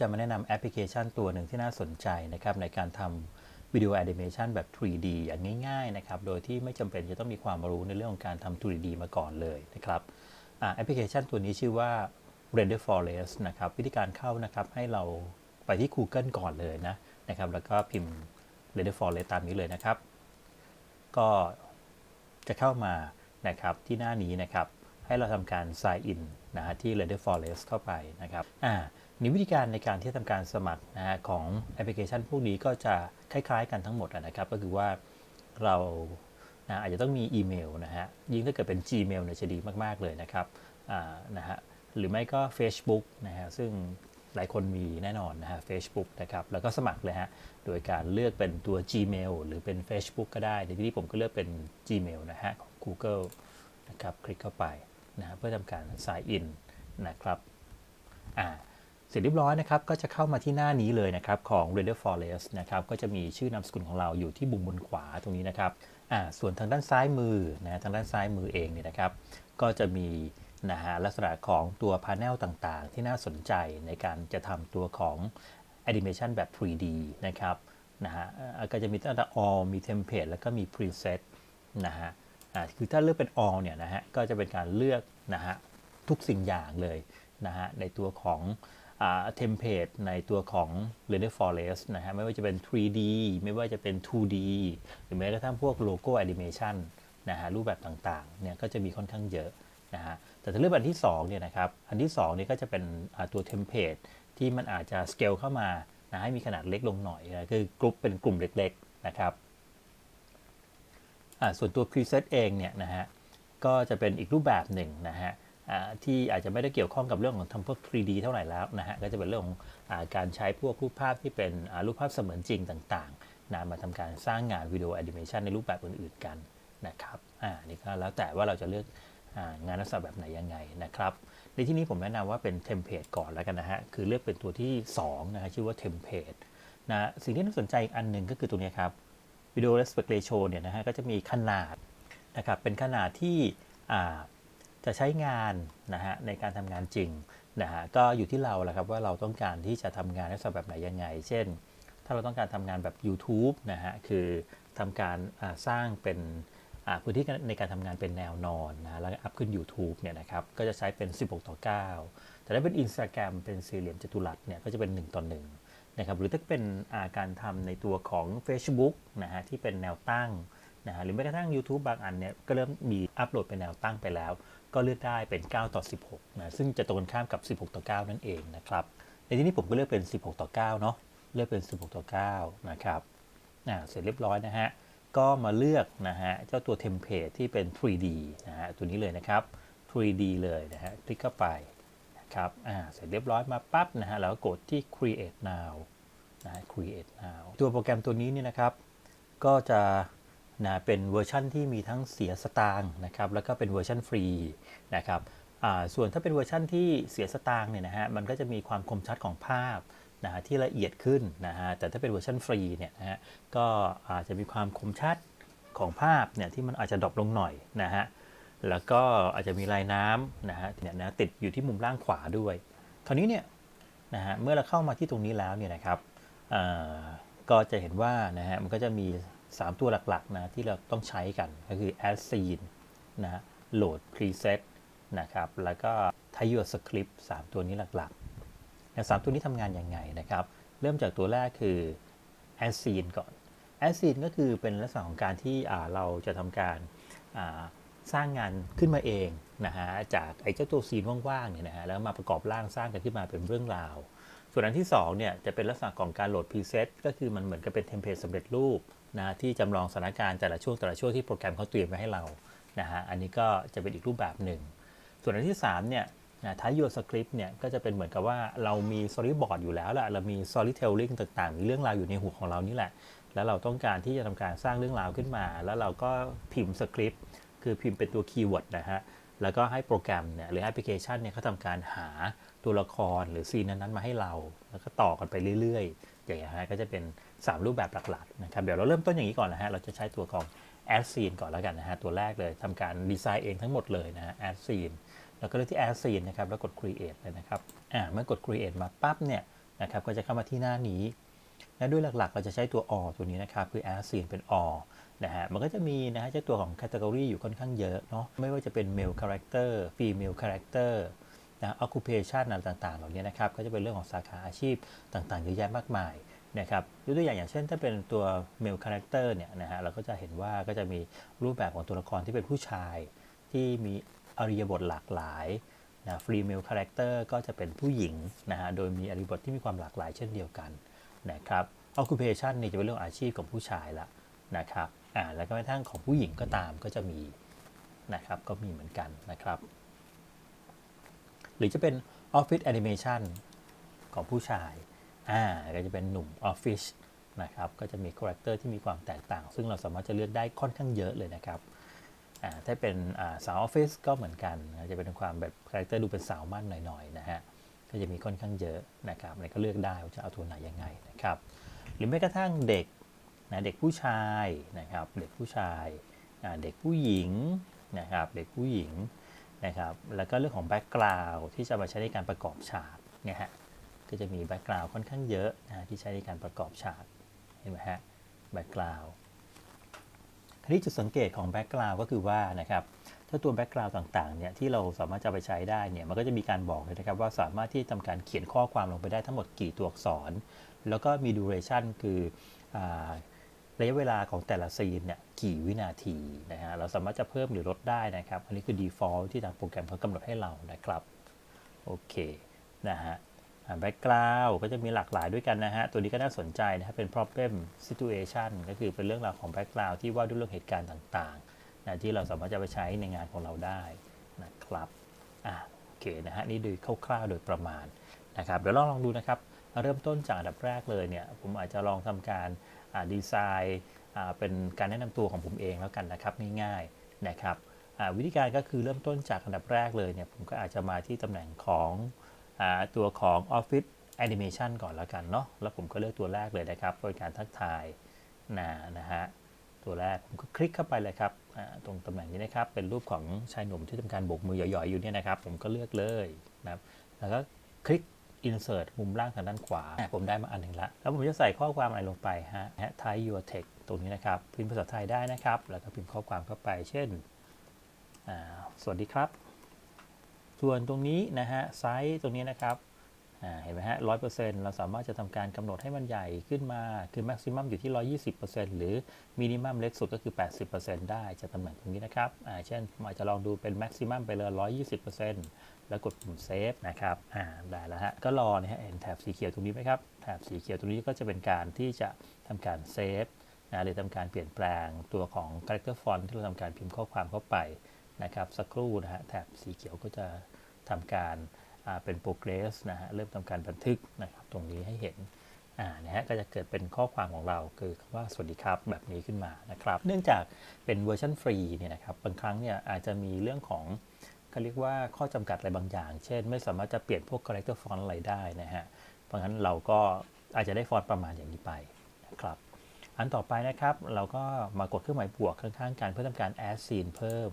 จะมาแนะนำแอปพลิเคชันตัวหนึ่งที่น่าสนใจนะครับในการทำวิดีโอแอนิเมชันแบบ 3D อย่างง่ายๆนะครับโดยที่ไม่จำเป็นจะต้องมีความรู้ในเรื่องของการทำ 3D มาก่อนเลยนะครับแอปพลิเคชันตัวนี้ชื่อว่า Render Forest นะครับวิธีการเข้านะครับให้เราไปที่ Google ก่อนเลยนะนะครับแล้วก็พิมพ์ Render Forest ตามนี้เลยนะครับ ก็จะเข้ามานะครับที่หน้านี้นะครับให้เราทำการ sign in นะฮะที่ Render Forest เข้าไปนะครับอ่า นี่วิธีการในการที่ทำการสมัครนะฮะของแอปพลิเคชันพวกนี้ก็จะคล้ายๆ กันทั้งหมดนะครับ ก็คือว่าเรานะอาจจะต้องมีอีเมลนะฮะยิ่งถ้าเกิดเป็น Gmail เนี่ยจะดีมากๆเลยนะครับอ่านะฮะหรือไม่ก็ Facebook นะฮะซึ่งหลายคนมีแน่นอนนะฮะ Facebook นะครับแล้วก็สมัครเลยฮะโดยการเลือกเป็นตัว Gmail หรือเป็น Facebook ก็ได้ ในที่นี้ผมก็เลือกเป็น Gmail นะฮะของ Google นะครับคลิกเข้าไปนะฮะเพื่อทำการ sign in นะครับอ่า เสร็จเรียบร้อยนะครับก็จะเข้ามาที่หน้านี้เลยนะครับของ Render Forest นะครับก็จะมีชื่อนามสกุลของเราอยู่ที่บุมบนขวาตรงนี้นะครับอ่าส่วนทางด้านซ้ายมือนะทางด้านซ้ายมือเองเนี่ยนะครับก็จะมีนะฮะลักษณะของตัวพา n e l ต่างๆ ที่น่าสนใจในการจะทำตัวของ Animation แบบ 3D นะครับนะฮะก็จะมีตั้งแต่ all มี template แล้วก็มี preset นะฮะอ่าคือถ้าเลือกเป็น all เนี่ยนะฮะก็จะเป็นการเลือกนะฮะทุกสิ่งอย่างเลยนะฮะในตัวของ เทมเพลตในตัวของ Render Forest นะฮะไม่ว่าจะเป็น 3D ไม่ว่าจะเป็น 2D หรือแม้กระทั่งพวกโลโก้แอนิเมชันนะฮะรูปแบบต่างๆเนี่ยก็จะมีค่อนข้างเยอะนะฮะแต่ถ้าเลือกอันที่2เนี่ยนะครับอันที่2เนี่ยก็จะเป็นตัวเทมเพลตที่มันอาจจะสเกลเข้ามานะให้มีขนาดเล็กลงหน่อยนะคือกลุ่มเป็นกลุ่มเล็กๆนะครับส่วนตัว preset เองเนี่ยนะฮะก็จะเป็นอีกรูปแบบหนึ่งนะฮะ ที่อาจจะไม่ได้เกี่ยวข้องกับเรื่องของทำพวก 3D เท่าไหร่แล้วนะฮะก็จะเป็นเรื่องของอการใช้พวกรูปภาพที่เป็นรูปภาพเสมือนจริงต่างๆนะมาทำการสร้างงานวิดีโอแอนิเมชันในรูปแบบอื่นๆกันนะครับอ่านี่ก็แล้วแต่ว่าเราจะเลือกงานลักษณะแบบไหนยังไงนะครับในที่นี้ผมแนะนำว่าเป็นเทมเพลตก่อนแล้วกันนะฮะคือเลือกเป็นตัวที่2นะฮะชื่อว่าเทมเพลตนะสิ่งที่น่าสนใจอีกอันหนึ่งก็คือตัวนี้ครับวิดีโอ aspect ratio เนี่ยนะฮะก็จะมีขนาดนะครับเป็นขนาดที่อ่า จะใช้งานนะฮะในการทำงานจริงนะฮะก็อยู่ที่เราแหละครับว่าเราต้องการที่จะทำงานลักษณะแบบไหนยังไง เช่น ถ้าเราต้องการทำงานแบบ YouTube นะฮะคือทำการสร้างเป็นอ่าพื้นที่ในการทำงานเป็นแนวนอนนะฮะแล้วอัพขึ้น YouTube เนี่ยนะครับก็จะใช้เป็น 16 ต่อ 9 แต่ถ้าเป็น Instagram เป็นสี่เหลี่ยมจัตุรัสเนี่ยก็จะเป็น 1 ต่อ1นะครับหรือถ้าเป็นาการทำในตัวของ Facebook นะฮะที่เป็นแนวตั้งนะฮะหรือแม้กระทั่ง YouTube บางอันเนี่ยก็เริ่มมีอัปโหลดเป็นแนวตั้งไปแล้ว ก็เลือกได้เป็น 9 ต่อ 16นะซึ่งจะตรงกันข้ามกับ 16 ต่อ 9 นั่นเองนะครับในที่นี้ผมก็เลือกเป็น 16 ต่อ 9 เนาะเลือกเป็น 16 ต่อ 9 นะครับอ่าเสร็จเรียบร้อยนะฮะก็มาเลือกนะฮะเจ้าตัวเทมเพลตที่เป็น 3D นะฮะตัวนี้เลยนะครับ 3D เลยนะฮะคลิกเข้าไปนะครับอ่าเสร็จเรียบร้อยมาปั๊บนะฮะแล้วกดที่ create now นะ create now ตัวโปรแกรมตัวนี้เนี่ยนะครับ ก็จะ นะเป็นเวอร์ชั่นที่มีทั้งเสียสตางค์นะครับแล้วก็เป็นเวอร์ชันฟรีนะครับส่วนถ้าเป็นเวอร์ชั่นที่เสียสตางค์เนี่ยนะฮะมันก็จะมีความคมชัดของภาพนะฮะที่ละเอียดขึ้นนะฮะแต่ถ้าเป็นเวอร์ชันฟรีเนี่ยนะฮะก็อาจจะมีความคมชัดของภาพเนี่ยที่มันอาจจะดรอปลงหน่อยนะฮะแล้วก็อาจจะมีลายน้ำนะฮะเนี่ยนะติดอยู่ที่มุมล่างขวาด้วย คราวนี้เนี่ยนะฮะเมื่อเราเข้ามาที่ตรงนี้แล้วเนี่ยนะครับก็จะเห็นว่านะฮะมันก็จะมี 3 ตัวหลักๆนะที่เราต้องใช้กันก็คือ add scene นะ load preset นะครับ แล้วก็ type your script 3 ตัวนี้หลักๆนะสามตัวนี้ทำงานยังไงนะครับ เริ่มจากตัวแรกคือ add scene ก่อน add scene ก็คือเป็นลักษณะของการที่เราจะทำการสร้างงานขึ้นมาเองนะฮะจากไอ้เจ้าตัวซีนว่างๆเนี่ยนะฮะแล้วมาประกอบร่างสร้างกันขึ้นมาเป็นเรื่องราว ส่วนอันที่2เนี่ยจะเป็นลักษณะของการโหลด preset ก็คือมันเหมือนกับเป็นเทมเพลตสำเร็จรูป นะที่จำลองสถานการณ์แต่ละช่วงแต่ละช่วงที่โปรแกรมเขาเตรียมไว้ให้เรานะฮะอันนี้ก็จะเป็นอีกรูปแบบหนึ่ง ส่วนอันที่3เนี่ยนะท้าย your script เนี่ยก็จะเป็นเหมือนกับว่าเรามี storyboard อยู่แล้วแหละเรามี storytelling ต่างๆ มีเรื่องราวอยู่ในหัวของเรานี่แหละ แล้วเราต้องการที่จะทำการสร้างเรื่องราวขึ้นมา แล้วเราก็พิมพ์สคริปต์คือพิมพ์เป็นตัวคีย์เวิร์ดนะฮะแล้วก็ให้โปรแกรมเนี่ยหรือแอปพลิเคชันเนี่ยเขาทำการหาตัวละครหรือซีนนั้นๆมาให้เรา แล้วก็ต่อกันไปเรื่อยๆอย่างเงี้ยฮะก็จะเป็น 3 รูปแบบหลักๆนะครับเดี๋ยวเราเริ่มต้นอย่างนี้ก่อนนะฮะเราจะใช้ตัวของ add scene ก่อนแล้วกันนะฮะตัวแรกเลยทำการดีไซน์เองทั้งหมดเลยนะฮะ add scene แล้วก็เลือกที่ add scene นะครับแล้วกด create เลยนะครับอ่าเมื่อกด create มาปั๊บเนี่ยนะครับก็จะเข้ามาที่หน้านี้และด้วยหลักๆ เราจะใช้ตัว all ตัวนี้นะครับคือ add scene เป็น all นะฮะมันก็จะมีนะฮะเจ้าตัวของ category อยู่ค่อนข้างเยอะเนาะไม่ว่าจะเป็น male character female character นะ occupation อะไรต่างๆ เหล่านี้นะครับ ก็จะเป็นเรื่องของสาขาอาชีพต่างๆ เยอะแยะมากมาย นะครับยกตัวอย่างอย่างเช่น ถ้าเป็นตัว male character เนี่ยนะฮะเราก็จะเห็นว่าก็จะมีรูปแบบของตัวละครที่เป็นผู้ชาย ที่มีอริยบทหลากหลายนะ female character ก็จะเป็นผู้หญิงนะฮะ โดยมีอริยบทที่มีความหลากหลายเช่นเดียวกันนะครับ occupation นี่จะเป็นเรื่องอาชีพของผู้ชายละนะครับ อ่า แล้วก็แม้ทั่งของผู้หญิงก็ตามก็จะมีนะครับ ก็มีเหมือนกันนะครับ หรือจะเป็น Office Animation ของผู้ชาย อ่าก็จะเป็นหนุ่มออฟฟิศนะครับก็จะมีคาแรคเตอร์ที่มีความแตกต่าง ซึ่งเราสามารถจะเลือกได้ค่อนข้างเยอะเลยนะครับอ่าถ้าเป็นสาวออฟฟิศก็เหมือนกันจะเป็นความแบบคาแรคเตอร์ดูเป็นสาวมั่นหน่อยๆนะฮะก็จะมีค่อนข้างเยอะนะครับอันนี้ก็เลือกได้ว่าจะเอาตัวไหนยังไงนะครับหรือแม้กระทั่งเด็กนะเด็กผู้ชายนะครับเด็กผู้ชายเด็กผู้หญิงนะครับเด็กผู้หญิงนะครับแล้วก็เรื่องของแบ็กกราวด์ที่จะมาใช้ในการประกอบฉากเนี่ยฮะ ก็จะมีแบ็กกราวด์ค่อนข้างเยอะนะที่ใช้ในการประกอบฉาก เห็นไหมฮะแบ็กกราวด์ทีนี้จุดสังเกตของแบ็กกราวด์ก็คือว่านะครับถ้าตัวแบ็กกราวด์ต่างๆเนี่ยที่เราสามารถจะไปใช้ได้เนี่ยมันก็จะมีการบอกเลยนะครับว่าสามารถที่ทำการเขียนข้อความลงไปได้ทั้งหมดกี่ตัวอักษร แล้วก็มี duration คืออระยะเวลาของแต่ละซีนเนี่ยกี่วินาทีนะฮะเราสามารถจะเพิ่มหรือลดได้นะครับ อันนี้คือ default ที่ทางโปรแกรมเขากำหนดให้เรานะครับ โอเคนะฮะ แบ็กกราวก็จะมีหลากหลายด้วยกันนะฮะ ตัวนี้ก็น่าสนใจนะครับ เป็น problem situation ก็คือเป็นเรื่องราวของแบ็กกราวที่ว่าด้วยเรื่องเหตุการณ์ต่างๆนะที่เราสามารถจะไปใช้ในงานของเราได้นะครับอะโอเคนะฮะ นี่ดูคร่าวๆโดยประมาณนะครับ เดี๋ยวลองลองดูนะครับ เริ่มต้นจากอันดับแรกเลยเนี่ย ผมอาจจะลองทำการดีไซน์เป็นการแนะนำตัวของผมเองแล้วกันนะครับง่ายๆนะครับวิธีการก็คือเริ่มต้นจากอันดับแรกเลยเนี่ยผมก็อาจจะมาที่ตำแหน่งของ ตัวของ Office Animation ก่อนล้วกันเนาะแล้วผมก็เลือกตัวแรกเลยนะครับโดยการทักทายนะนะฮะตัวแรกผมก็คลิกเข้าไปเลยครับตรงตำแหน่งนี้นะครับ เป็นรูปของชายหนุ่มที่ทำการโบกมือหย่อยๆอยู่เนี่ยนะครับ ผมก็เลือกเลยนะครับแล้วก็คลิก insert มุมล่างทางด้านขวา ผมได้มาอันหนึ่งละ แล้วผมจะใส่ข้อความอะไรลงไปฮะ type your text ตรงนี้นะครับ พิมพ์ภาษาไทยได้นะครับ แล้วก็พิมพ์ข้อความเข้าไป เช่น สวัสดีครับ ส่วนตรงนี้นะฮะไซส์ตรงนี้นะครับเห็นไหมฮะร้อยเปอร์เซ็นต์เราสามารถจะทำการกำหนดให้มันใหญ่ขึ้นมา คือแม็กซิมัมอยู่ที่120%หรือมินิมัมเล็กสุดก็คือ80%ได้จากตำแหน่งตรงนี้นะครับเช่นผมอาจจะลองดูเป็นแม็กซิมัมไปเลย120%แล้วกดปุ่มเซฟนะครับได้แล้วฮะ ก็รอนะฮะเห็นแถบสีเขียวตรงนี้ไหมครับ แถบสีเขียวตรงนี้ก็จะเป็นการที่จะทำการเซฟนะหรือทำการเปลี่ยนแปลงตัวของ character font ที่เราทำการพิมพ์ข้อความเข้าไปนะครับ สักครู่นะฮะ แถบสีเขียวก็จะ ทำการเป็น progress นะฮะเริ่มทำการบันทึกนะครับตรงนี้ให้เห็นนะฮะก็จะเกิดเป็นข้อความของเราคือคำว่าสวัสดีครับแบบนี้ขึ้นมานะครับ เนื่องจากเป็นเวอร์ชันฟรีเนี่ยนะครับบางครั้งเนี่ยอาจจะมีเรื่องของเขาเรียกว่าข้อจำกัดอะไรบางอย่าง เช่น ไม่สามารถจะเปลี่ยนพวก character font อะไรได้นะฮะเพราะฉะนั้นเราก็อาจจะได้ฟอนต์ประมาณอย่างนี้ไปนะครับอันต่อไปนะครับเราก็มากดเครื่องหมายบวกข้างๆกันเพื่อทำการ add scene เพิ่ม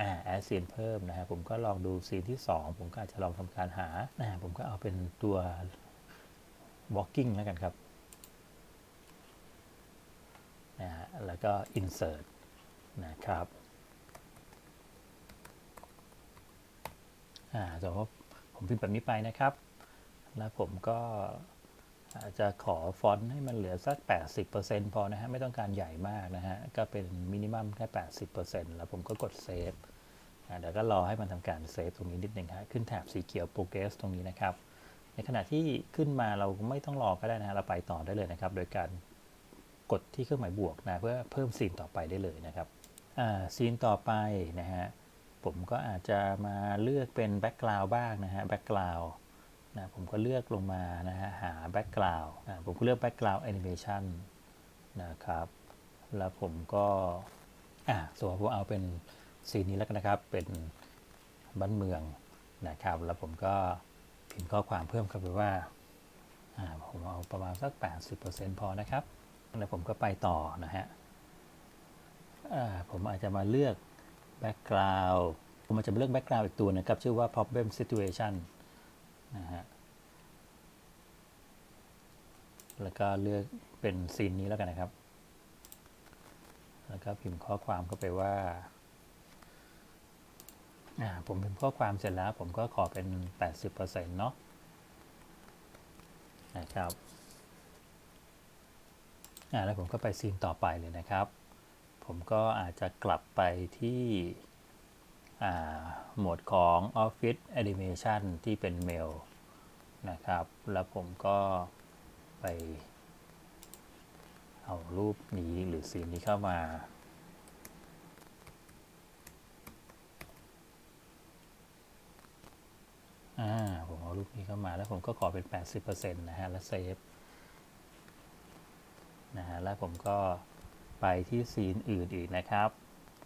อ่า add scene เพิ่มนะฮะผมก็ลองดูซีนที่ 2 ผมก็อาจจะลองทำการหาอ่าผมก็เอาเป็นตัว walking แล้วกันครับนะฮะแล้วก็ insert นะครับอ่าสมมติผมพิมพ์แบบนี้ไปนะครับ แล้วผมก็ อาจจะขอฟอนต์ให้มันเหลือสัก 80%พอนะฮะ ไม่ต้องการใหญ่มากนะฮะ ก็เป็นมินิมัมแค่ 80%แล้วผมก็กดเซฟเดี๋ยวก็รอให้มันทำการเซฟตรงนี้นิดหนึ่งฮะ ขึ้นแถบสีเขียว progress ตรงนี้นะครับ ในขณะที่ขึ้นมาเราไม่ต้องรอก็ได้นะฮะ เราไปต่อได้เลยนะครับ โดยการกดที่เครื่องหมายบวกนะเพื่อเพิ่มซีนต่อไปได้เลยนะครับซีนต่อไปนะฮะผมก็อาจจะมาเลือกเป็นแบ็กกราวด์บ้างนะฮะแบ็กกราวด์ นะผมก็เลือกลงมานะฮะหาแบ็กกราวด์นะผมก็เลือกแบ็กกราวด์แอนิเมชันนะครับ แล้วผมก็อ่าสมมติผมเอาเป็นซีนนี้แล้วกันนะครับ เป็นบ้านเมืองนะครับ แล้วผมก็พิมพ์ข้อความเพิ่มเข้าไปว่าอ่าผมเอาประมาณสัก 80%พอนะครับ แล้วผมก็ไปต่อนะฮะอ่าผมอาจจะมาเลือก background ผมอาจจะเลือก background อีกตัวนะครับ ชื่อว่า problem situation นะฮะแล้วก็เลือกเป็นซีนนี้แล้วกันนะครับ แล้วก็พิมพ์ข้อความเข้าไปว่า ผมพิมพ์ข้อความเสร็จแล้ว ผมก็ขอเป็น 80%เนาะ นะครับ แล้วผมก็ไปซีนต่อไปเลยนะครับ ผมก็อาจจะกลับไปที่ โหมดของ Office Animation ที่เป็นเมลนะครับ แล้วผมก็ไปเอารูปนี้หรือซีนนี้เข้ามา อ่า ผมเอารูปนี้เข้ามาแล้วผมก็ขอเป็น 80%นะฮะ แล้วเซฟ นะฮะ แล้วผมก็ไปที่ซีนอื่นอีกนะครับ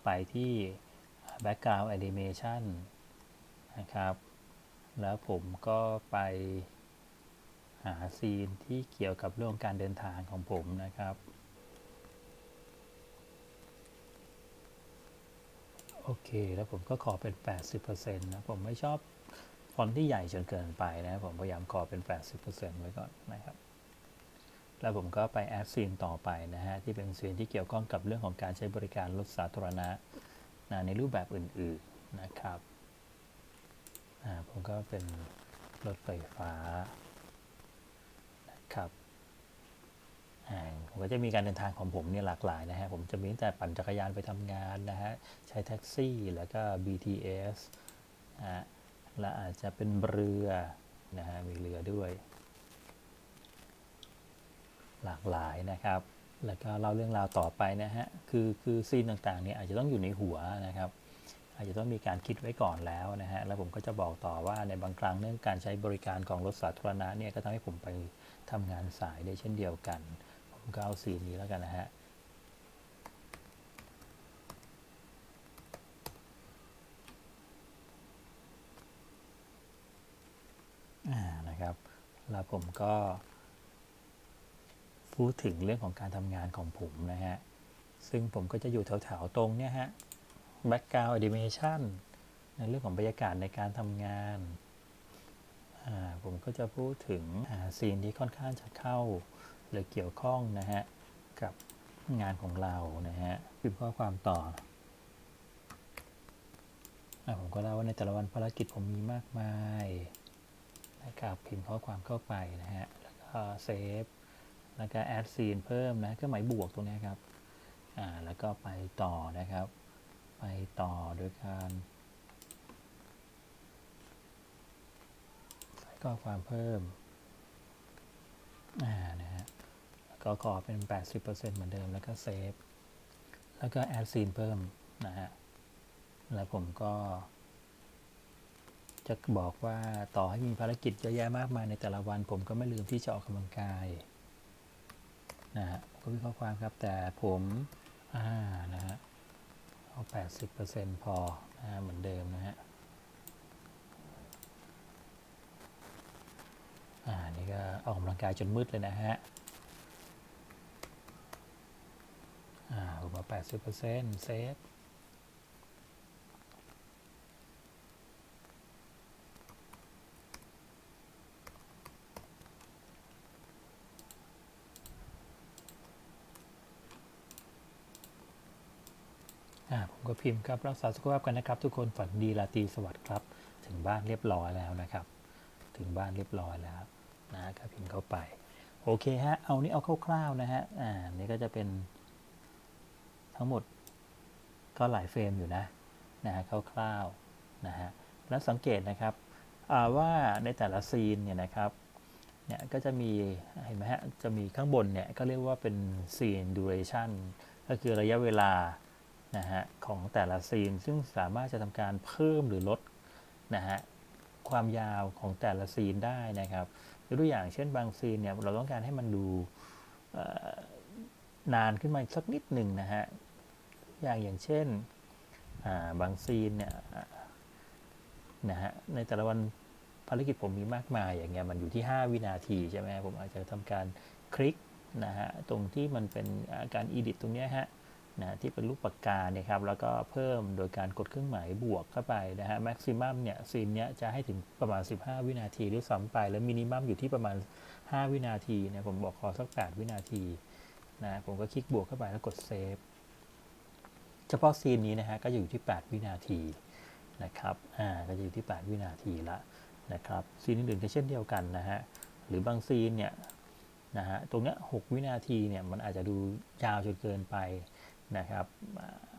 ไปที่ background animation นะครับ แล้วผมก็ไปหาซีนที่เกี่ยวกับเรื่องการเดินทางของผมนะครับ โอเค แล้วผมก็ขอเป็น 80%นะ ผมไม่ชอบฟอนต์ที่ใหญ่จนเกินไปนะ ผมพยายามขอเป็น 80%ไว้ก่อนนะครับ แล้วผมก็ไปแอดซีนต่อไปนะฮะ ที่เป็นซีนที่เกี่ยวข้องกับเรื่องของการใช้บริการรถสาธารณะ นะในรูปแบบอื่นๆนะครับผมก็เป็นรถไฟฟ้านะครับผมก็จะมีการเดินทางของผมเนี่ยหลากหลายนะฮะ ผมจะมีตั้งแต่ปั่นจักรยานไปทำงานนะฮะ ใช้แท็กซี่แล้วก็ BTS นะฮะและอาจจะเป็นเรือนะฮะ มีเรือด้วย หลากหลายนะครับ แล้วก็เล่าเรื่องราวต่อไปนะฮะ คือคือซีนต่างๆเนี่ยอาจจะต้องอยู่ในหัวนะครับ อาจจะต้องมีการคิดไว้ก่อนแล้วนะฮะ แล้วผมก็จะบอกต่อว่าในบางครั้งเรื่องการใช้บริการของรถสาธารณะเนี่ยก็ทำให้ผมไปทำงานสายได้เช่นเดียวกัน ผมก็เอาซีนนี้แล้วกันนะฮะอ่านะครับ แล้วผมก็ พูดถึงเรื่องของการทำงานของผมนะฮะ ซึ่งผมก็จะอยู่แถวๆตรงเนี้ยฮะ background animation ในเรื่องของบรรยากาศในการทำงาน ผมก็จะพูดถึงซีนที่ค่อนข้างจะเข้า หรือเกี่ยวข้องนะฮะ กับงานของเรานะฮะพิมพ์ข้อความต่ออผมก็เล่าว่าในแต่ละวันภารกิจผมมีมากมายนะครับพิมพ์ข้อความเข้าไปนะฮะ แล้วก็เซฟ แล้วก็แอดซีนเพิ่มนะเครื่องหมายบวกตรงนี้ครับอ่าแล้วก็ไปต่อนะครับ ไปต่อโดยการใส่ข้อความเพิ่มอ่านะฮะแล้วก็ขอเป็น 80%เหมือนเดิมแล้วก็เซฟแล้วก็แอดซีนเพิ่มนะฮะแล้วผมก็จะบอกว่าต่อให้มีภารกิจเยอะแยะมากมายในแต่ละวัน ผมก็ไม่ลืมที่จะออกกำลังกาย นะฮะก็มีข้อความครับแต่ผมอ่านะฮะเอา80%พอนะฮะเหมือนเดิมนะฮะอ่านี่ก็ออกกำลังกายจนมืดเลยนะฮะอ่าผมเอา80%เซฟ ก็พิมพ์ครับรักษาสุขภาพกันนะครับ ทุกคนฝันดีราตรีสวัสดิ์ครับ ถึงบ้านเรียบร้อยแล้วนะครับ ถึงบ้านเรียบร้อยแล้วนะก็พิมพ์เข้าไป โอเคฮะ เอานี่เอาคร่าวๆนะฮะอ่านี่ก็จะเป็นทั้งหมดก็หลายเฟรมอยู่นะนะฮะคร่าวๆนะฮะแล้วสังเกตนะครับว่าในแต่ละซีนเนี่ยนะครับเนี่ยก็จะมีเห็นไหมฮะจะมีข้างบนเนี่ยก็เรียกว่าเป็นซีน duration ก็คือระยะเวลา นะฮะของแต่ละซีน ซึ่งสามารถจะทำการเพิ่มหรือลดนะฮะความยาวของแต่ละซีนได้นะครับยกตัวอย่างเช่นบางซีนเนี่ยเราต้องการให้มันดูนานขึ้นมาสักนิดหนึ่งนะฮะอย่างอย่างเช่นาบางซีนเนี่ยนะฮะในแต่ละวันภารกิจผมมีมากมายอย่างเงี้ยมันอยู่ที่ 5 วินาทีใช่ไหมผมอาจจะทำการคลิกนะฮะตรงที่มันเป็นาการ edit ตรงเนี้ยฮะ นะที่เป็นรูปปากกาเนี่ยครับแล้วก็เพิ่มโดยการกดเครื่องหมายบวกเข้าไปนะฮะแม็กซิมัมเนี่ยซีนเนี้ยจะให้ถึงประมาณ 15 วินาทีด้วยซ้ำไป แล้วมินิมัมอยู่ที่ประมาณ 5 วินาทีเนี่ยผมบอกขอสัก 8 วินาทีนะผมก็คลิกบวกเข้าไปแล้วกดเซฟเฉพาะซีนนี้นะฮะก็อยู่ที่ 8 วินาทีนะครับอ่าก็จะอยู่ที่ 8 วินาทีละนะครับซีนอื่นๆก็เช่นเดียวกันนะฮะหรือบางซีนเนี่ยนะฮะตรงเนี้ย6วินาทีเนี่ยมันอาจจะดูยาวจนเกินไป นะครับ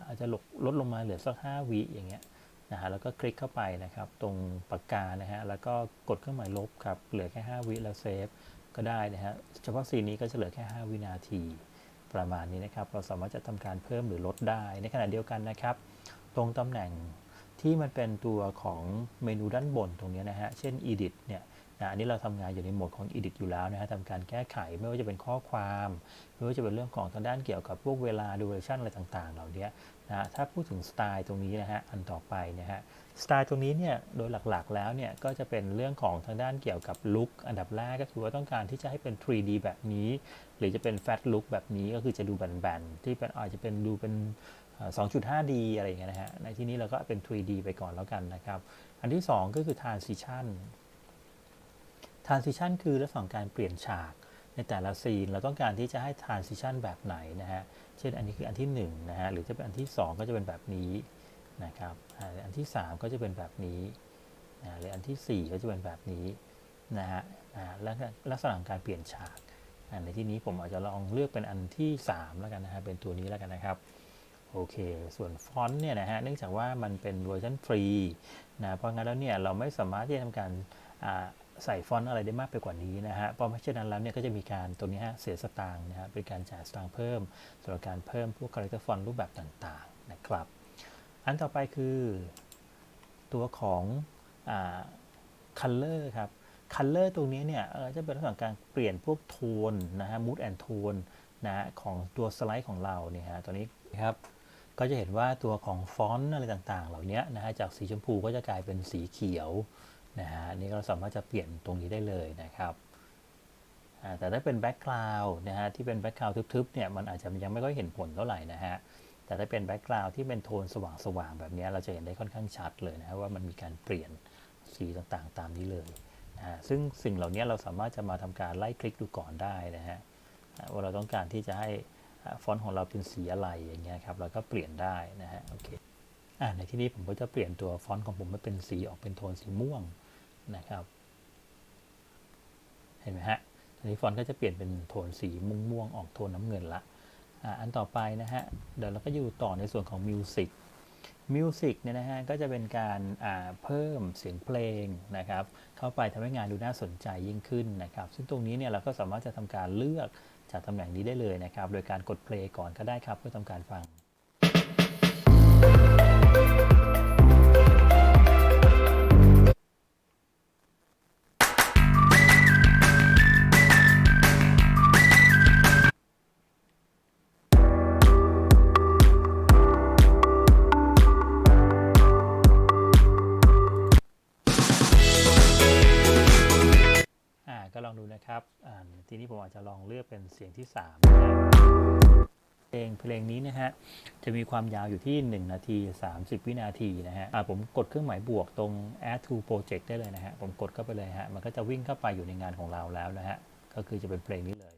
อาจจะลดลดลงมาเหลือสัก 5 วิอย่างเงี้ยนะฮะแล้วก็คลิกเข้าไปนะครับ ตรงปากกานะฮะแล้วก็กดเครื่องหมายลบครับเหลือแค่ 5 วิแล้วเซฟก็ได้นะฮะเฉพาะซีนนี้ก็จะเหลือแค่ 5 วินาทีประมาณนี้นะครับ เราสามารถจะทำการเพิ่มหรือลดได้ ในขณะเดียวกันนะครับ ตรงตำแหน่งที่มันเป็นตัวของเมนูด้านบนตรงนี้นะฮะ เช่น edit เนี่ย นะอันนี้เราทำงานอยู่ในโหมดของ edit อยู่แล้วนะฮะทำการแก้ไขไม่ว่าจะเป็นข้อความไม่ว่าจะเป็นเรื่องของทางด้านเกี่ยวกับพวกเวลา duration อะไรต่างๆ เหล่านี้นะถ้าพูดถึงสไตล์ตรงนี้นะฮะอันต่อไปนะฮะสไตล์ตรงนี้เนี่ยโดยหลักๆแล้วเนี่ยก็จะเป็นเรื่องของทางด้านเกี่ยวกับลุคอันดับแรกก็คือว่าต้องการที่จะให้เป็น 3D แบบนี้ หรือจะเป็น fat look แบบนี้ก็คือจะดูแบนๆที่เป็นอาจจะเป็นดูเป็นเอ่อ 2.5D อะไรอย่างเงี้ยนะฮะในที่นี้เราก็เป็น 3D ไปก่อนแล้วกันนะครับ อันที่ 2 ก็คือ transition transition คือเรื่องของการเปลี่ยนฉากในแต่ละซีน เราต้องการที่จะให้ transition แบบไหนนะฮะ เช่นอันนี้คืออันที่1นะฮะ หรือจะเป็นอันที่ 2 ก็จะเป็นแบบนี้นะครับ อันที่ 3 ก็จะเป็นแบบนี้นะหรืออันทีสี่4 ก็จะเป็นแบบนี้นะฮะแล้วก็ลักษณะของการเปลี่ยนฉาก ในที่นี้ผมอาจจะลองเลือกเป็นอันที่3แล้วกันนะฮะ เป็นตัวนี้แล้วกันนะครับโอเค ส่วนฟอนต์เนี่ยนะฮะ เนื่องจากว่ามันเป็นเวอร์ชันฟรีนะ เพราะงั้นแล้วเนี่ยเราไม่สามารถที่จะทำการอ่า ใส่ฟอนต์อะไรได้มากไปกว่านี้นะฮะเพราะฉะนั้นแล้วเนี่ยก็จะมีการตัวนี้ฮะเสียสตางค์นะฮะเป็นการจ่ายสตางค์เพิ่มสำหรับการเพิ่มพวกคาแรคเตอร์ฟอนต์รูปแบบต่างๆนะครับ อันต่อไปคือตัวของอ่า color ครับ color ตรงนี้เนี่ยจะเป็นเรื่องของการเปลี่ยนพวกโทนนะฮะ mood and tone นะฮะของตัวสไลด์ของเราเนี่ยฮะตัวนี้ครับก็จะเห็นว่าตัวของฟอนต์อะไรต่างๆ เหล่านี้นะฮะจากสีชมพูก็จะกลายเป็นสีเขียว นะฮะอันนี่เราสามารถจะเปลี่ยนตรงนี้ได้เลยนะครับแต่ถ้าเป็นแบ็กกราวด์นะฮะที่เป็นแบ็กกราวด์ทึบๆเนี่ยมันอาจจะยังไม่ค่อยเห็นผลเท่าไหร่นะฮะแต่ถ้าเป็นแบ็กกราวด์ที่เป็นโทนสว่างๆแบบนี้เราจะเห็นได้ค่อนข้างชัดเลยนะฮะว่ามันมีการเปลี่ยนสีต่างๆ ตามนี้เลยนะะซึ่งสิ่งเหล่านี้เราสามารถจะมาทำการไล่คลิกดูก่อนได้นะฮะว่าเราต้องการที่จะให้ฟอนต์ของเราเป็นสีอะไรอย่างเงี้ยครับเราก็เปลี่ยนได้นะฮะโอเค ในที่นี้ผมก็จะเปลี่ยนตัวฟอนต์ของผมให้เป็นสีออกเป็นโทนสีม่วงนะครับ เห็นไหมฮะทีนี้ฟอนต์ก็จะเปลี่ยนเป็นโทนสีม่วงๆออกโทนน้ำเงินละอันต่อไปนะฮะ เดี๋ยวเราก็อยู่ต่อในส่วนของมิวสิกมิวสิกเนี่ยนะฮะ ก็จะเป็นการเพิ่มเสียงเพลงนะครับ เข้าไปทำให้งานดูน่าสนใจยิ่งขึ้นนะครับ ซึ่งตรงนี้เนี่ยเราก็สามารถจะทำการเลือกจากตำแหน่งนี้ได้เลยนะครับ โดยการกดเพลงก่อนก็ได้ครับเพื่อทำการฟัง นี้ผมอาจจะลองเลือกเป็นเสียงที่3เพลงเพลงนี้นะฮะจะมีความยาวอยู่ที่ 1 นาที 30 วินาทีนะฮะผมกดเครื่องหมายบวกตรง add to project ได้เลยนะฮะ ผมกดเข้าไปเลยฮะ มันก็จะวิ่งเข้าไปอยู่ในงานของเราแล้วนะฮะ ก็คือจะเป็นเพลงนี้เลย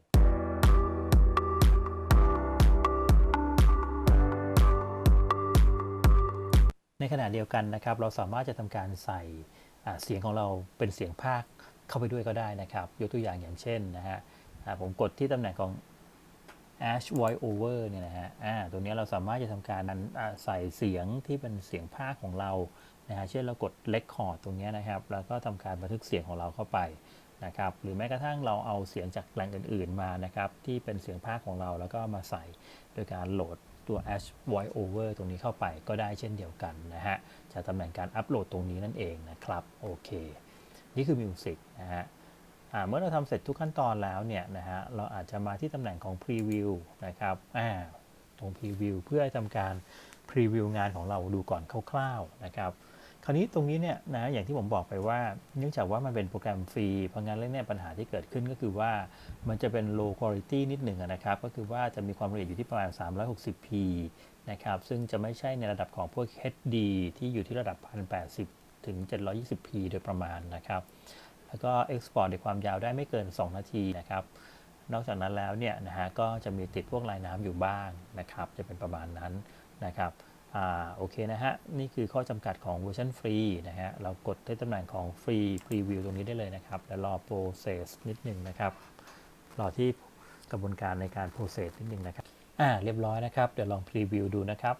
ในขณะเดียวกันนะครับ เราสามารถจะทำการใส่เสียงของเราเป็นเสียงภาค เข้าไปด้วยก็ได้นะครับ ยกตัวอย่างอย่างเช่นนะฮะผมกดที่ตำแหน่งของ Ash Voice Over เนี่ยนะฮะตัวนี้เราสามารถจะทำการนั้นใส่เสียงที่เป็นเสียงภาคของเรานะฮะเช่นเรากด Record ตรงนี้นะครับ แล้วก็ทำการบันทึกเสียงของเราเข้าไปนะครับหรือแม้กระทั่งเราเอาเสียงจากแหล่งอื่น ๆมานะครับที่เป็นเสียงภาคของเราแล้วก็มาใส่โดยการโหลดตัว Ash Voice Over ตรงนี้เข้าไปก็ได้เช่นเดียวกันนะฮะจากตำแหน่งการอัปโหลดตรงนี้นั่นเองนะครับ โอเค นี่คือมิวสิกนะฮะเมื่อเราทำเสร็จทุกขั้นตอนแล้วเนี่ยนะฮะเราอาจจะมาที่ตำแหน่งของ Preview นะครับตรง Preview เพื่อทำการ Preview งานของเราดูก่อนคร่าวๆนะครับคราวนี้ตรงนี้เนี่ยนะอย่างที่ผมบอกไปว่า เนื่องจากว่ามันเป็นโปรแกรมฟรี เพราะงั้นแล้วเนี่ยปัญหาที่เกิดขึ้นก็คือว่ามันจะเป็น low quality นิดหนึ่งนะครับ ก็คือว่าจะมีความละเอียดอยู่ที่ประมาณ 360p นะครับ ซึ่งจะไม่ใช่ในระดับของพวก HD ที่อยู่ที่ระดับ 1080 ถึง 720p โดยประมาณนะครับ แล้วก็ export ในความยาวได้ไม่เกิน 2 นาทีนะครับ นอกจากนั้นแล้วเนี่ยนะฮะก็จะมีติดพวกลายน้ำอยู่บ้างนะครับ จะเป็นประมาณนั้นนะครับอ่าโอเคนะฮะ นี่คือข้อจำกัดของเวอร์ชันฟรีนะฮะ เรากดที่ตำแหน่งของฟรีพรีวิวตรงนี้ได้เลยนะครับ แล้วรอ process นิดหนึ่งนะครับรอที่กระบวนการในการ process นิดหนึ่งนะครับอ่าเรียบร้อยนะครับ เดี๋ยวลองพรีวิวดูนะครับ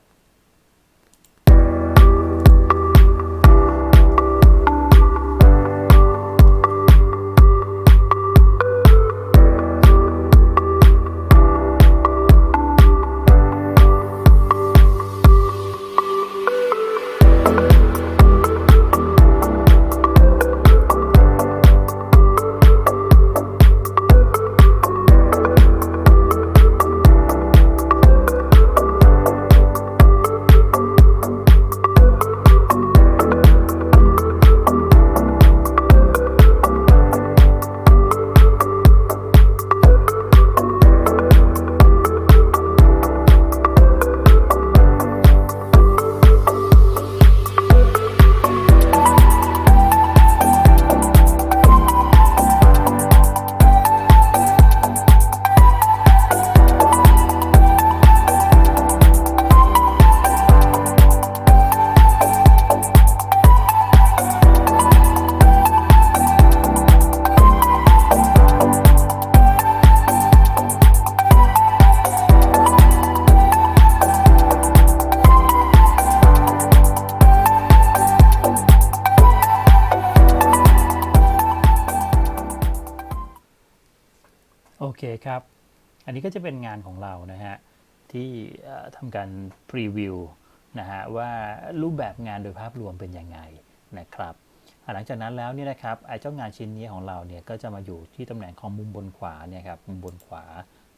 นี้ก็จะเป็นงานของเรานะฮะที่ทำการพรีวิวนะฮะว่ารูปแบบงานโดยภาพรวมเป็นยังไงนะครับหลังจากนั้นแล้วเนี่ยนะครับไอ้เจ้างานชิ้นนี้ของเราเนี่ยก็จะมาอยู่ที่ตำแหน่งของมุมบนขวาเนี่ยครับมุมบนขวา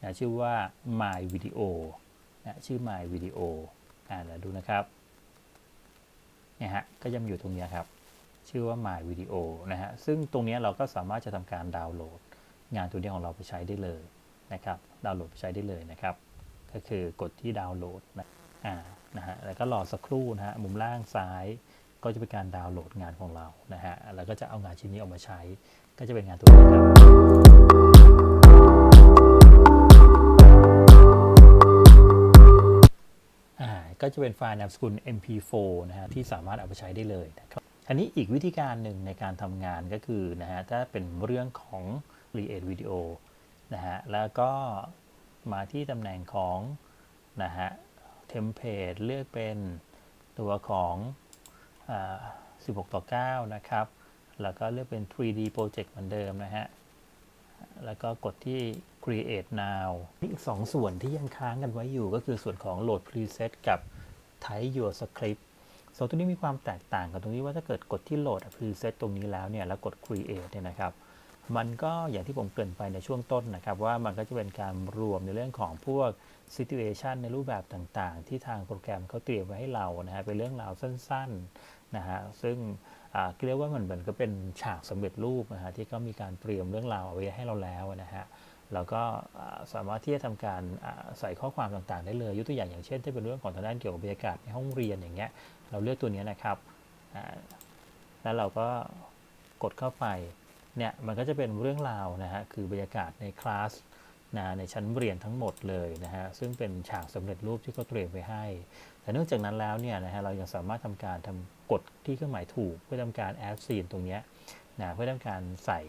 นะชื่อว่า my video นะชื่อ my video อ่าเดี๋ยวดูนะครับเนี่ยฮะก็จะมาอยู่ตรงนี้ครับ ชื่อว่า my video นะฮะซึ่งตรงนี้เราก็สามารถจะทำการดาวน์โหลด งานตัวนี้ของเราไปใช้ได้เลย นะครับดาวน์โหลดไปใช้ได้เลยนะครับ ก็คือกดที่ดาวน์โหลดนะอ่านะฮะแล้วก็รอสักครู่นะฮะมุมล่างซ้ายก็จะเป็นการดาวน์โหลดงานของเรานะฮะแล้วก็จะเอางานชิ้นนี้ออกมาใช้ ก็จะเป็นงานตัวนี้ครับอ่าก็จะเป็นไฟล์นามสกุล mp4 นะฮะที่สามารถเอาไปใช้ได้เลยนะครับอันนี้อีกวิธีการหนึ่งในการทำงานก็คือนะฮะถ้าเป็นเรื่องของ Create Video นะฮะแล้วก็มาที่ตำแหน่งของนะฮะ Template เลือกเป็นตัวของอ16 ต่อ 9 นะครับ แล้วก็เลือกเป็น 3D Project เหมือนเดิมนะฮะ แล้วก็กดที่ Create Now มีอีก 2 ส่วนที่ยังค้างกันไว้อยู่ก็คือส่วนของ Load Preset กับ Type Your Script สองตัวนี้มีความแตกต่างกันตรงนี้ว่าถ้าเกิดกดที่ Load Preset ตรงนี้แล้วเนี่ย แล้วกด Create เนี่ยนะครับ มันก็อย่างที่ผมเกริ่นไปในช่วงต้นนะครับ ว่ามันก็จะเป็นการรวมในเรื่องของพวก situation ในรูปแบบต่างๆ ที่ทางโปรแกรมเขาเตรียมไว้ให้เรานะฮะเป็นเรื่องราวสั้นๆนะฮะซึ่งเรียกว่ามันเหมือนก็เป็นฉากสำเร็จรูปนะฮะที่เขามีการเตรียมเรื่องราวเอาไว้ให้เราแล้วนะฮะแล้วก็สามารถที่จะทำการใส่ข้อความต่างๆ ได้เลยยกตัวอย่างอย่างเช่น ถ้าเป็นเรื่องของทางด้านเกี่ยวกับบรรยากาศในห้องเรียนอย่างเงี้ยเราเลือกตัวเนี้ยนะครับแล้วเราก็กดเข้าไป เนี่ยมันก็จะเป็นเรื่องราวนะฮะคือบรรยากาศในคลาสนะในชั้นเรียนทั้งหมดเลยนะฮะซึ่งเป็นฉากสำเร็จรูปที่เขาเตรียมไว้ให้ แต่เนื่องจากนั้นแล้วเนี่ยนะฮะเรายังสามารถทำการทำกดที่เครื่องหมายถูก เพื่อทำการแอดซีนตรงเนี้ย นะเพื่อทำการใส่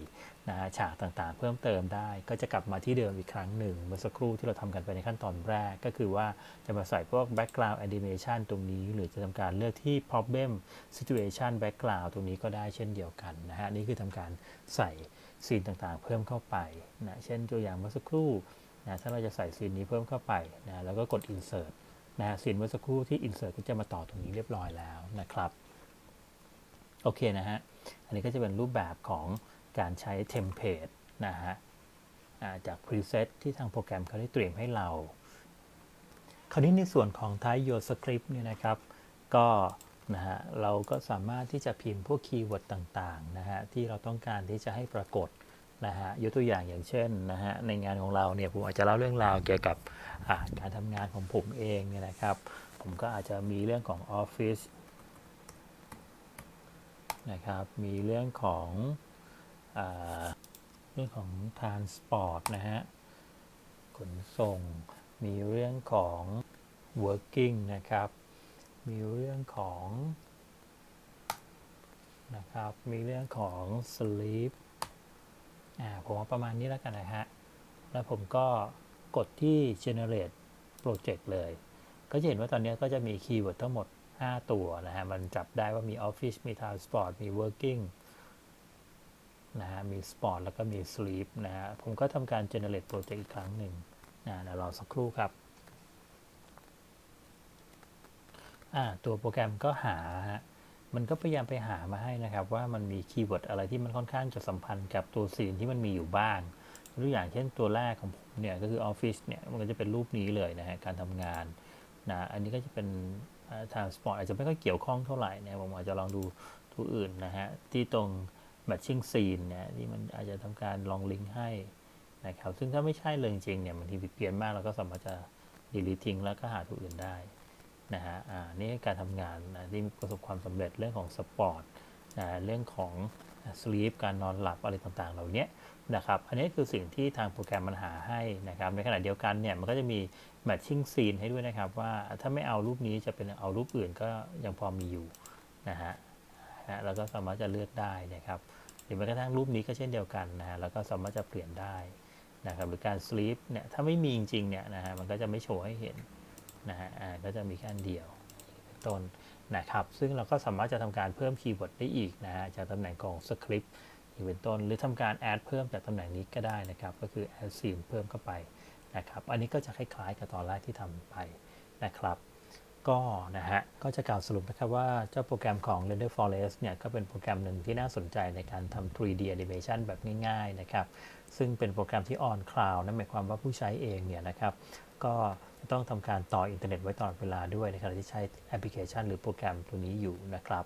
นะฉากต่างๆ เพิ่มเติมได้ ก็จะกลับมาที่เดิมอีกครั้งหนึ่ง เมื่อสักครู่ที่เราทำกันไปในขั้นตอนแรก ก็คือว่าจะมาใส่พวก background animation ตรงนี้ หรือจะทำการเลือกที่ problem situation background ตรงนี้ก็ได้เช่นเดียวกันนะฮะนี่คือทำการใส่ซีนต่างๆ เพิ่มเข้าไปนะเช่นตัวอย่างเมื่อสักครู่นะถ้าเราจะใส่ซีนนี้เพิ่มเข้าไปนะแล้วก็กด insert นะซีนเมื่อสักครู่ที่ insert ก็จะมาต่อตรงนี้เรียบร้อยแล้วนะครับ โอเคนะฮะ อันนี้ก็จะเป็นรูปแบบของการใช้เทมเพลตนะฮะจาก preset ที่ทางโปรแกรมเขาได้เตรียมให้เรา คราวนี้ในส่วนของ Type Your Script เนี่ยนะครับ ก็นะฮะเราก็สามารถที่จะพิมพ์พวกคีย์เวิร์ดต่างๆนะฮะที่เราต้องการที่จะให้ปรากฏนะฮะยกตัวอย่างอย่างเช่นนะฮะในงานของเราเนี่ยผมอาจจะเล่าเรื่องราวเกี่ยวกับการทำงานของผมเองเนี่ยนะครับ ผมก็อาจจะมีเรื่องของ Office นะครับ มีเรื่องของอเรื่องของ Transport นะฮะ ขนส่ง มีเรื่องของ working นะครับ มีเรื่องของนะครับ มีเรื่องของ sleep อ่า ผมว่าประมาณนี้แล้วกันนะฮะ แล้วผมก็กดที่ generate project เลย ก็จะเห็นว่าตอนนี้ก็จะมีคีย์เวิร์ดทั้งหมด 5 ตัวนะฮะ มันจับได้ว่ามี office มี transport มี working นะฮะ มี sport แล้วก็มี sleep นะฮะ ผมก็ทำการ generate project อีกครั้งหนึ่งนะเดี๋ยวรอสักครู่ครับอ่าตัวโปรแกรมก็หาฮะมันก็พยายามไปหามาให้นะครับว่ามันมีคีย์เวิร์ดอะไรที่มันค่อนข้างจะสัมพันธ์กับตัวซีนที่มันมีอยู่บ้างตัวอย่างเช่นตัวแรกของผมเนี่ยก็คือออฟฟิศเนี่ยมันก็จะเป็นรูปนี้เลยนะฮะการทำงานนะอันนี้ก็จะเป็น ทางสปอร์ตอาจจะไม่ค่อยเกี่ยวข้องเท่าไหร่นะผมอาจจะลองดูตัวอื่นนะฮะ ที่ตรง matching scene เนี่ยที่มันอาจจะทำการลองลิงก์ให้นะครับ ซึ่งถ้าไม่ใช่เลยจริงเนี่ยบางทีผิดเพี้ยนมากเราก็สามารถจะ delete ทิ้งแล้วก็หาตัวอื่นได้นะฮะ อ่า นี่การทำงานนะที่ประสบความสำเร็จเรื่องของสปอร์ตนะเรื่องของสลีปการนอนหลับอะไรต่างๆ เหล่านี้ นะครับ อันนี้คือสิ่งที่ทางโปรแกรมมันหาให้นะครับ ในขณะเดียวกันเนี่ยมันก็จะมี matching scene ให้ด้วยนะครับ ว่าถ้าไม่เอารูปนี้จะเป็นเอารูปอื่นก็ยังพอมีอยู่นะฮะนะแล้วก็สามารถจะเลือกได้นะครับ หรือแม้กระทั่งรูปนี้ก็เช่นเดียวกันนะฮะแล้วก็สามารถจะเปลี่ยนได้นะครับหรือการ sleep เนี่ยถ้าไม่มีจริงๆเนี่ยนะฮะมันก็จะไม่โชว์ให้เห็นนะฮะอ่าก็จะมีแค่อันเดียวเป็นต้นนะครับ ซึ่งเราก็สามารถจะทำการเพิ่มคีย์เวิร์ดได้อีกนะฮะจากตำแหน่งของสคริปต์ อีกเป็นต้น หรือทำการแอดเพิ่มจากตำแหน่งนี้ก็ได้นะครับ ก็คือ add scene เพิ่มเข้าไปนะครับ อันนี้ก็จะคล้ายๆกับตอนแรกที่ทำไปนะครับ ก็นะฮะ ก็จะกล่าวสรุปนะครับว่าเจ้าโปรแกรมของ Render Forest เนี่ย ก็เป็นโปรแกรมหนึ่งที่น่าสนใจในการทำ 3D animation แบบง่ายๆนะครับ ซึ่งเป็นโปรแกรมที่ on cloud นั่นหมายความว่าผู้ใช้เองเนี่ยนะครับ ก็จะต้องทำการต่ออินเทอร์เน็ตไว้ตลอดเวลาด้วยในขณะที่ใช้แอปพลิเคชัน หรือโปรแกรมตัวนี้อยู่นะครับ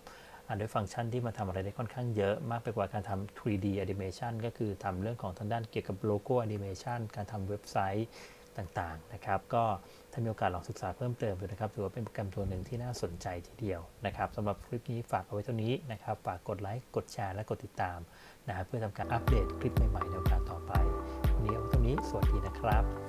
ด้วยฟังก์ชันที่มาทำอะไรได้ค่อนข้างเยอะมากไปกว่าการทำ 3D animation ก็คือทำเรื่องของทางด้านเกี่ยวกับโลโก้ animation การทำเว็บไซต์ต่างๆนะครับ ก็ถ้ามีโอกาสลองศึกษาเพิ่มเติมดูนะครับ ถือว่าเป็นโปรแกรมตัวหนึ่งที่น่าสนใจทีเดียวนะครับสำหรับคลิปนี้ฝากเอาไว้เท่านี้นะครับ ฝากกดไลค์ กดแชร์ และกดติดตามนะเพื่อทำการอัปเดตคลิปใหม่ๆในโอกาสต่อไป วันนี้เอาไว้เท่านี้ สวัสดีนะครับ